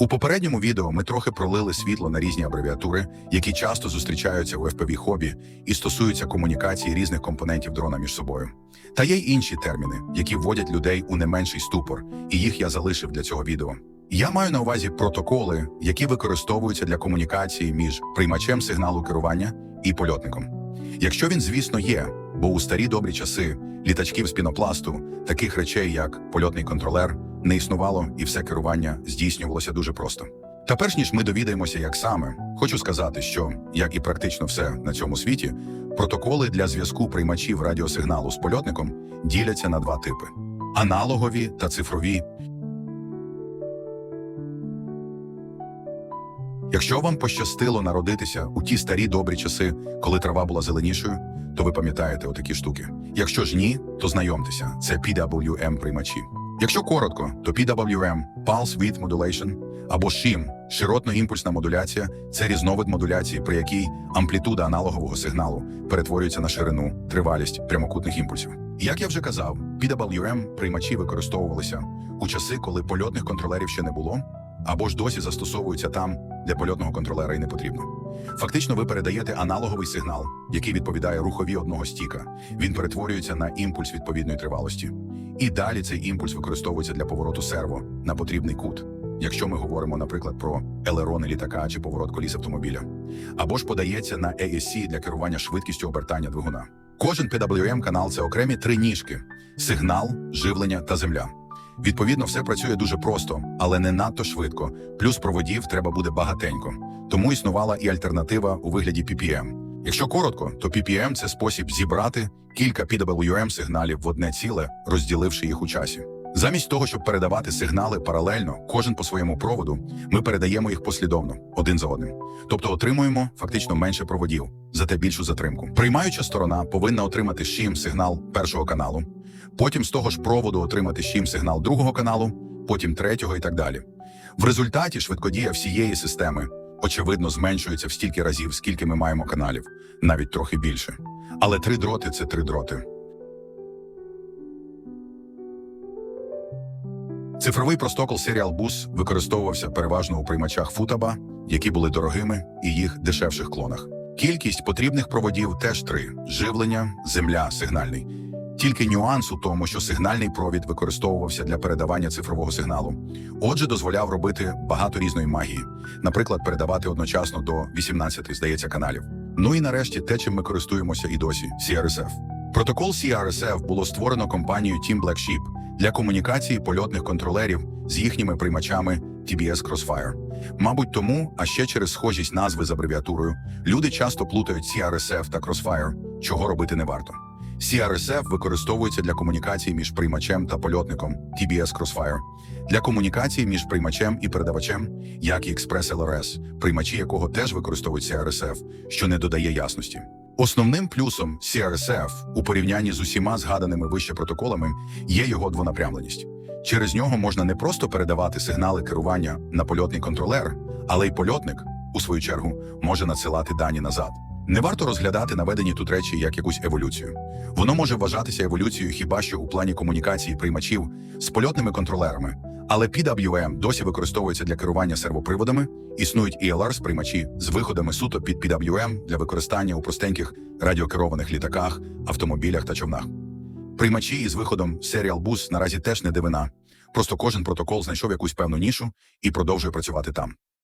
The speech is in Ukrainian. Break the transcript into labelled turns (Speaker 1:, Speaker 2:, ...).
Speaker 1: У попередньому відео ми трохи пролили світло на різні абревіатури, які часто зустрічаються у fpv хобі і стосуються комунікації різних компонентів дрона між собою. Та є й інші терміни, які вводять людей у не менший ступор, і їх я залишив для цього відео. Я маю на увазі протоколи, які використовуються для комунікації між приймачем сигналу керування і польотником. Якщо він, звісно, є, бо у старі добрі часи літачків з пінопласту, таких речей, як польотний контролер, не існувало, і все керування здійснювалося дуже просто. Та перш ніж ми довідаємося, як саме, хочу сказати, що, як і практично все на цьому світі, протоколи для зв'язку приймачів радіосигналу з польотником діляться на два типи: аналогові та цифрові. Якщо вам пощастило народитися у ті старі добрі часи, коли трава була зеленішою, то ви пам'ятаєте отакі штуки. Якщо ж ні, то знайомтеся, це PWM приймачі. Якщо коротко, то PWM – Pulse Width Modulation або SHIM – широтно-імпульсна модуляція це різновид модуляції, при якій амплітуда аналогового сигналу перетворюється на ширину, тривалість прямокутних імпульсів. Як я вже казав, PWM приймачі використовувалися у часи, коли польотних контролерів ще не було, або ж досі застосовуються там, де польотного контролера й не потрібно. Фактично, ви передаєте аналоговий сигнал, який відповідає рухові одного стіка. Він перетворюється на імпульс відповідної тривалості. І далі цей імпульс використовується для повороту серво на потрібний кут. Якщо ми говоримо, наприклад, про елерони літака чи поворот коліс автомобіля, або ж подається на ASC для керування швидкістю обертання двигуна. Кожен PWM канал це окремі три ніжки: сигнал, живлення та земля. Відповідно, все працює дуже просто, але не надто швидко. Плюс проводів треба буде багатенько. Тому існувала і альтернатива у вигляді PPM. Якщо коротко, то PPM – це спосіб зібрати кілька PWM сигналів в одне ціле, розділивши їх у часі. Замість того, щоб передавати сигнали паралельно, кожен по своєму проводу, ми передаємо їх послідовно, один за одним. Тобто отримуємо фактично менше проводів, зате більшу затримку. Приймаюча сторона повинна отримати щим сигнал першого каналу, потім з того ж проводу отримати щим сигнал другого каналу, потім третього і так далі. В результаті швидкодія всієї системи очевидно зменшується в стільки разів, скільки ми маємо каналів, навіть трохи більше. Але три дроти це три дроти. Цифровий простокол Serial Bus використовувався переважно у приймачах футаба, які були дорогими, і їх дешевших клонах. Кількість потрібних проводів теж три: живлення, земля, сигнальний. Тільки нюанс у тому, що сигнальний провід використовувався для передавання цифрового сигналу. Отже, дозволяв робити багато різної магії, наприклад, передавати одночасно до 18, здається, каналів. Ну і нарешті те, чим ми користуємося і досі CRSF. Протокол CRSF було створено компанією Team Black Sheep для комунікації польотних контролерів з їхніми приймачами TBS Crossfire. Мабуть, тому, а ще через схожість назви з абревіатурою, люди часто плутають CRSF та Crossfire, чого робити не варто. CRSF використовується для комунікації між приймачем та польотником TBS Crossfire, для комунікації між приймачем і передавачем, як і Express LRS, приймачі якого теж використовують CRSF, що не додає ясності. Основним плюсом CRSF у порівнянні з усіма згаданими вище протоколами є його двонапрямленість. Через нього можна не просто передавати сигнали керування на польотний контролер, але й польотник, у свою чергу, може надсилати дані назад. Не варто розглядати наведені тут речі як якусь еволюцію. Воно може вважатися еволюцією хіба що у плані комунікації приймачів з польотними контролерами, але PWM досі використовується для керування сервоприводами, існують ELR приймачі з виходами суто під PWM для використання у простеньких радіокерованих літаках, автомобілях та човнах. Приймачі із виходом Serial Bus наразі теж не дивина. Просто кожен протокол знайшов якусь певну нішу і продовжує працювати там.